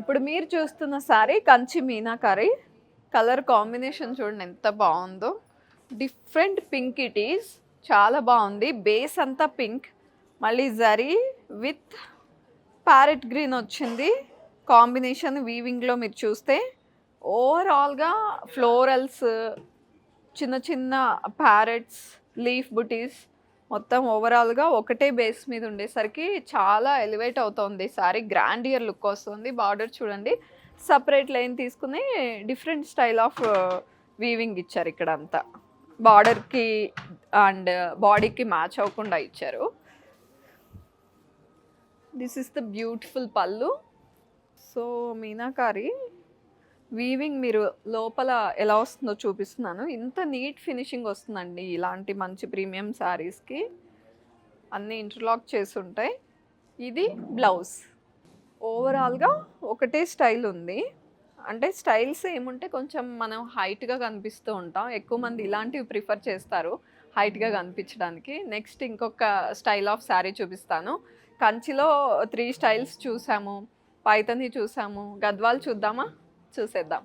ఇప్పుడు మీరు చూస్తున్న సారీ కంచి మీనాకారి. కలర్ కాంబినేషన్ చూడండి ఎంత బాగుందో. డిఫరెంట్ పింక్ ఇట్ ఈస్ చాలా బాగుంది. బేస్ అంతా పింక్ మళ్ళీ జరీ విత్ ప్యారెట్ గ్రీన్ వచ్చింది. కాంబినేషన్ వీవింగ్లో మీరు చూస్తే ఓవరాల్గా ఫ్లోరల్స్ చిన్న చిన్న ప్యారెట్స్ లీఫ్ బుటీస్ మొత్తం ఓవరాల్గా ఒకటే బేస్ మీద ఉండేసరికి చాలా ఎలివేట్ అవుతుంది. సారీ గ్రాండ్ ఇయర్ లుక్ వస్తుంది. బార్డర్ చూడండి. సపరేట్ లైన్ తీసుకుని డిఫరెంట్ స్టైల్ ఆఫ్ వీవింగ్ ఇచ్చారు ఇక్కడ అంతా బార్డర్కి అండ్ బాడీకి మ్యాచ్ అవ్వకుండా ఇచ్చారు. This is the beautiful pallu so meenakari weaving మీరు లోపల ఎలా వస్తుందో చూపిస్తున్నాను. ఇంత నీట్ ఫినిషింగ్ వస్తుందండి ఇలాంటి మంచి ప్రీమియం శారీస్కి. అన్నీ ఇంటర్లాక్ చేసి ఉంటాయి. ఇది బ్లౌజ్. ఓవరాల్గా ఒకటే స్టైల్ ఉంది. అంటే స్టైల్స్ ఏముంటే కొంచెం మనం హైట్గా కనిపిస్తూ ఉంటాం. ఎక్కువ మంది ఇలాంటివి ప్రిఫర్ చేస్తారు హైట్గా కనిపించడానికి. నెక్స్ట్ ఇంకొక స్టైల్ ఆఫ్ శారీ చూపిస్తాను. కంచిలో త్రీ స్టైల్స్ చూసాము. పైతని చూసాము. గద్వాల్ చూద్దామా? చూసేద్దాం.